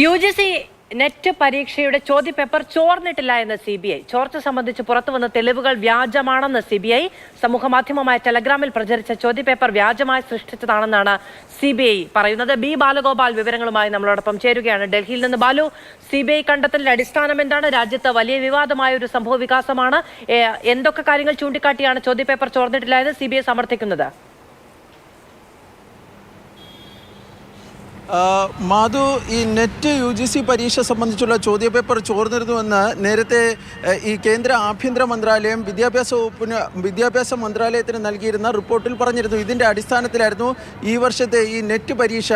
U G C net പരീക്ഷയുടെ ചോദ്യപേപ്പർ ചോർന്നിട്ടില്ല എന്ന് സി ബി ഐ. ചോർച്ച സംബന്ധിച്ച് പുറത്തുവന്ന തെളിവുകൾ വ്യാജമാണെന്ന് സി ബി ഐ. സമൂഹമാധ്യമമായ ടെലഗ്രാമിൽ പ്രചരിച്ച ചോദ്യപേപ്പർ വ്യാജമായി സൃഷ്ടിച്ചതാണെന്നാണ് സി ബി ഐ പറയുന്നത്. ബി ബാലഗോപാൽ വിവരങ്ങളുമായി നമ്മളോടൊപ്പം ചേരുകയാണ്. ഡൽഹിയിൽ നിന്ന് ബാലു സി ബി ഐ കണ്ടെത്തലിന്റെ അടിസ്ഥാനം എന്താണ്? രാജ്യത്ത് വലിയ വിവാദമായ ഒരു സംഭവ വികാസമാണ്. എന്തൊക്കെ കാര്യങ്ങൾ ചൂണ്ടിക്കാട്ടിയാണ് ചോദ്യപേപ്പർ ചോർന്നിട്ടില്ല എന്ന് സി ബി ഐ സമർത്ഥിക്കുന്നത്? മാധു ഈ നെറ്റ് യു ജി സി പരീക്ഷ സംബന്ധിച്ചുള്ള ചോദ്യപേപ്പർ ചോർന്നിരുന്നുവെന്ന് നേരത്തെ ഈ കേന്ദ്ര ആഭ്യന്തര മന്ത്രാലയം വിദ്യാഭ്യാസ വകുപ്പിന് വിദ്യാഭ്യാസ മന്ത്രാലയത്തിന് നൽകിയിരുന്ന റിപ്പോർട്ടിൽ പറഞ്ഞിരുന്നു. ഇതിന്റെ അടിസ്ഥാനത്തിലായിരുന്നു ഈ വർഷത്തെ ഈ നെറ്റ് പരീക്ഷ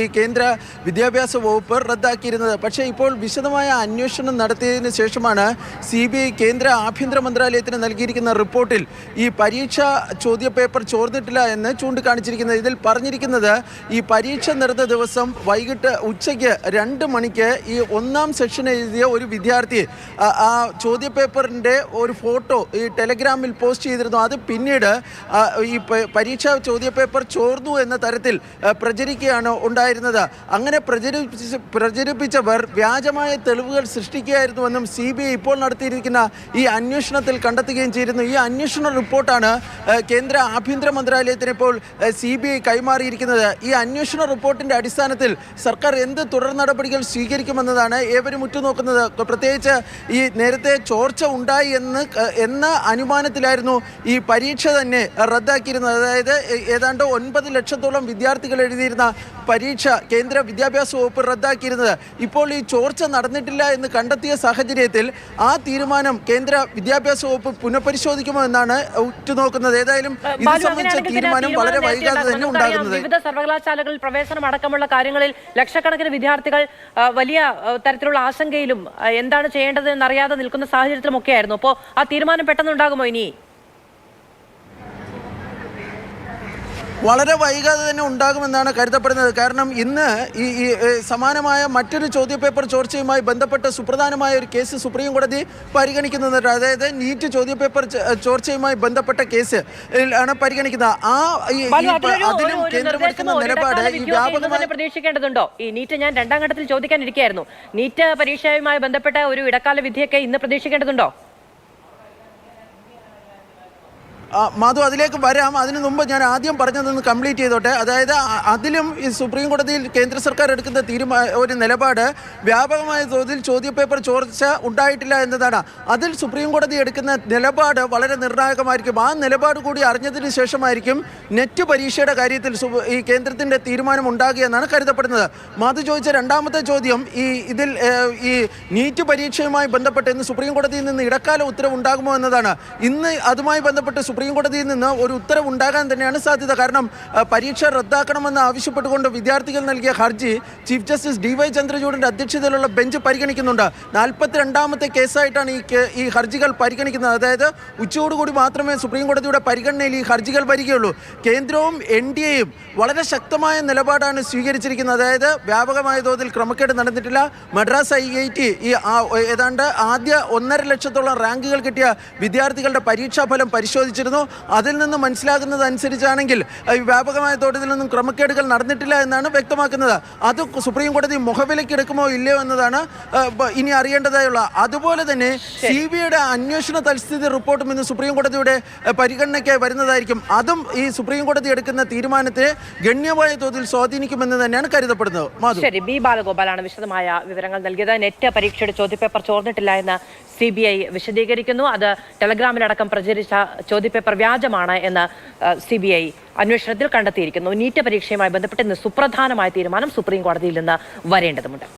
ഈ കേന്ദ്ര വിദ്യാഭ്യാസ വകുപ്പ് റദ്ദാക്കിയിരുന്നത്. പക്ഷേ ഇപ്പോൾ വിശദമായ അന്വേഷണം നടത്തിയതിന് ശേഷമാണ് സി ബി ഐ കേന്ദ്ര ആഭ്യന്തര മന്ത്രാലയത്തിന് നൽകിയിരിക്കുന്ന റിപ്പോർട്ടിൽ ഈ പരീക്ഷ ചോദ്യപേപ്പർ ചോർന്നിട്ടില്ല എന്ന് ചൂണ്ടിക്കാണിച്ചിരിക്കുന്നത്. ഇതിൽ പറഞ്ഞിരിക്കുന്നത് ഈ പരീക്ഷ നടന്ന ദിവസം വൈകിട്ട് ഉച്ചയ്ക്ക് രണ്ട് മണിക്ക് ഈ ഒന്നാം സെക്ഷൻ എഴുതിയ ഒരു വിദ്യാർത്ഥി ആ- ചോദ്യപേപ്പറിന്റെ ഒരു ഫോട്ടോ ഈ ടെലഗ്രാമിൽ പോസ്റ്റ് ചെയ്തിരുന്നു. അത് പിന്നീട് ഈ പരീക്ഷാ ചോദ്യപേപ്പർ ചോർന്നു എന്ന തരത്തിൽ പ്രചരിക്കുകയാണ് ഉണ്ടായിരുന്നത്. അങ്ങനെ പ്രചരിപ്പിച്ച് പ്രചരിപ്പിച്ചവർ വ്യാജമായ തെളിവുകൾ സൃഷ്ടിക്കുകയായിരുന്നുവെന്നും സി ബി ഐ ഇപ്പോൾ നടത്തിയിരിക്കുന്ന ഈ അന്വേഷണത്തിൽ കണ്ടെത്തുകയും ചെയ്തിരുന്നു. ഈ അന്വേഷണ റിപ്പോർട്ടാണ് കേന്ദ്ര ആഭ്യന്തര മന്ത്രാലയത്തിന് ഇപ്പോൾ സി ബി ഐ കൈമാറിയിരിക്കുന്നത്. ഈ അന്വേഷണ റിപ്പോർട്ടിന്റെ അടിസ്ഥാനത്തിൽ സർക്കാർ എന്ത് തുടർ നടപടികൾ സ്വീകരിക്കുമെന്നതാണ് ഏവരും ഉറ്റുനോക്കുന്നത്. പ്രത്യേകിച്ച് ഈ നേരത്തെ ചോർച്ച ഉണ്ടായി എന്ന് എന്ന അനുമാനത്തിലായിരുന്നു ഈ പരീക്ഷ തന്നെ റദ്ദാക്കിയിരുന്നത്. അതായത് ഏതാണ്ട് ഒൻപത് ലക്ഷത്തോളം വിദ്യാർത്ഥികൾ എഴുതിയിരുന്ന പരീക്ഷ കേന്ദ്ര വിദ്യാഭ്യാസ വകുപ്പ് റദ്ദാക്കിയിരുന്നത്. ഇപ്പോൾ ഈ ചോർച്ച നടന്നിട്ടില്ല എന്ന് കണ്ടെത്തിയ സാഹചര്യത്തിൽ ആ തീരുമാനം കേന്ദ്ര വിദ്യാഭ്യാസ വകുപ്പ് പുനഃപരിശോധിക്കുമോ എന്നാണ് ഉറ്റുനോക്കുന്നത്. ഏതായാലും ഇത് സംബന്ധിച്ച തീരുമാനം വളരെ വൈകാതെ തന്നെ ഉണ്ടാകുന്നത്. വിവിധ സർവകലാശാലകളിൽ പ്രവേശനം അടക്കമുള്ള കാര്യങ്ങളിൽ ലക്ഷക്കണക്കിന് വിദ്യാർത്ഥികൾ വലിയ തരത്തിലുള്ള ആശങ്കയിലും എന്താണ് ചെയ്യേണ്ടത് എന്നറിയാതെ നിൽക്കുന്ന സാഹചര്യത്തിലും ഒക്കെയായിരുന്നു. അപ്പോൾ ആ തീരുമാനം പെട്ടെന്ന് ഉണ്ടാകുമോ ഇനി? വളരെ വൈകാതെ തന്നെ ഉണ്ടാകുമെന്നാണ് കരുതപ്പെടുന്നത്. കാരണം ഇന്ന് ഈ സമാനമായ മറ്റൊരു ചോദ്യപേപ്പർ ചോർച്ചയുമായി ബന്ധപ്പെട്ട സുപ്രധാനമായ ഒരു കേസ് സുപ്രീം കോടതി പരിഗണിക്കുന്നുണ്ട് അതായത് നീറ്റ് ചോദ്യപേപ്പർ ചോർച്ചയുമായി ബന്ധപ്പെട്ട കേസ് ആണ് പരിഗണിക്കുന്നത്. ആ അതിലും കേന്ദ്രമെടുക്കുന്ന നിലപാട് ഈ വ്യാപകമായ പ്രതീക്ഷിക്കേണ്ടതുണ്ടോ? ഈ നീറ്റ് ഞാൻ രണ്ടാം ഘട്ടത്തിൽ ചോദിക്കാനിരിക്കുകയായിരുന്നു. നീറ്റ് പരീക്ഷയുമായി ബന്ധപ്പെട്ട ഒരു ഇടക്കാല വിധിയൊക്കെ ഇന്ന് പ്രതീക്ഷിക്കേണ്ടതുണ്ടോ ആ, മാധു അതിലേക്ക് വരാം. അതിനു മുമ്പ് ഞാൻ ആദ്യം പറഞ്ഞതൊന്ന് കംപ്ലീറ്റ് ചെയ്തോട്ടെ. അതായത് അതിലും ഈ സുപ്രീം കോടതിയിൽ കേന്ദ്ര സർക്കാർ എടുക്കുന്ന തീരുമാന ഒരു നിലപാട് വ്യാപകമായ തോതിൽ ചോദ്യപേപ്പർ ചോർച്ച ഉണ്ടായിട്ടില്ല എന്നതാണ്. അതിൽ സുപ്രീം കോടതി എടുക്കുന്ന നിലപാട് വളരെ നിർണായകമായിരിക്കും. ആ നിലപാട് കൂടി അറിഞ്ഞതിന് ശേഷമായിരിക്കും നെറ്റ് പരീക്ഷയുടെ കാര്യത്തിൽ ഈ കേന്ദ്രത്തിന്റെ തീരുമാനം ഉണ്ടാകുകയെന്നാണ് കരുതപ്പെടുന്നത്. മാധു ചോദിച്ച രണ്ടാമത്തെ ചോദ്യം ഈ ഇതിൽ ഈ നീറ്റ് പരീക്ഷയുമായി ബന്ധപ്പെട്ട് ഇന്ന് സുപ്രീം കോടതിയിൽ നിന്ന് ഇടക്കാല ഉത്തരവ് ഉണ്ടാകുമോ എന്നതാണ്. ഇന്ന് അതുമായി ബന്ധപ്പെട്ട് സുപ്രീം കോടതിയിൽ നിന്ന് ഒരു ഉത്തരവ് ഉണ്ടാകാൻ തന്നെയാണ് സാധ്യത. കാരണം പരീക്ഷ റദ്ദാക്കണമെന്ന് ആവശ്യപ്പെട്ടുകൊണ്ട് വിദ്യാർത്ഥികൾ നൽകിയ ഹർജി ചീഫ് ജസ്റ്റിസ് ഡി വൈ ചന്ദ്രചൂഡിന്റെ അധ്യക്ഷതയിലുള്ള ബെഞ്ച് പരിഗണിക്കുന്നുണ്ട്. നാൽപ്പത്തി രണ്ടാമത്തെ കേസായിട്ടാണ് ഈ ഈ ഹർജികൾ പരിഗണിക്കുന്നത്. അതായത് ഉച്ചയോടുകൂടി മാത്രമേ സുപ്രീം കോടതിയുടെ പരിഗണനയിൽ ഈ ഹർജികൾ വരികയുള്ളൂ. കേന്ദ്രവും എൻ ഡി എയും വളരെ ശക്തമായ നിലപാടാണ് സ്വീകരിച്ചിരിക്കുന്നത്. അതായത് വ്യാപകമായ തോതിൽ ക്രമക്കേട് നടന്നിട്ടില്ല. മദ്രാസ് ഐ ഐ ടി ഈ ഏതാണ്ട് ആദ്യ ഒന്നര ലക്ഷത്തോളം റാങ്കുകൾ കിട്ടിയ വിദ്യാർത്ഥികളുടെ പരീക്ഷാഫലം പരിശോധിച്ചിരുന്നു. അതിൽ നിന്ന് മനസ്സിലാകുന്നത് അനുസരിച്ചാണെങ്കിൽ വ്യാപകമായ തോട്ടത്തിൽ നിന്നും ക്രമക്കേടുകൾ നടന്നിട്ടില്ല എന്നാണ് വ്യക്തമാക്കുന്നത്. അത് സുപ്രീം കോടതി മുഖവിലയ്ക്ക് എടുക്കുമോ ഇല്ലയോ എന്നതാണ് ഇനി അറിയേണ്ടതായുള്ള. അതുപോലെ തന്നെ സി ബി ഐയുടെ അന്വേഷണ തൽസ്ഥിതി റിപ്പോർട്ടും ഇന്ന് സുപ്രീം കോടതിയുടെ പരിഗണനയ്ക്ക് പരിഗണനയ്ക്കായി വരുന്നതായിരിക്കും. അതും ഈ സുപ്രീം കോടതി എടുക്കുന്ന തീരുമാനത്തെ ഗണ്യമായ തോതിൽ സ്വാധീനിക്കുമെന്ന് തന്നെയാണ് കരുതപ്പെടുന്നത്. ശരി ബി ബാലഗോപാലാണ് വിശദമായ വിവരങ്ങൾ നൽകിയത്. നെറ്റ് പരീക്ഷയുടെ ചോദ്യപേപ്പർ ചോർന്നിട്ടില്ല എന്ന് സി ബി ഐ വിശദീകരിക്കുന്നു. അത് ടെലഗ്രാമിലടക്കം പ്രചരിച്ച ചോദ്യപേപ്പർ വ്യാജമാണ് എന്ന് സി ബി ഐ അന്വേഷണത്തിൽ കണ്ടെത്തിയിരിക്കുന്നു. നീറ്റ് പരീക്ഷയുമായി ബന്ധപ്പെട്ട് ഇന്ന് സുപ്രധാനമായ തീരുമാനം സുപ്രീം കോടതിയിൽ നിന്ന് വരേണ്ടതുണ്ട്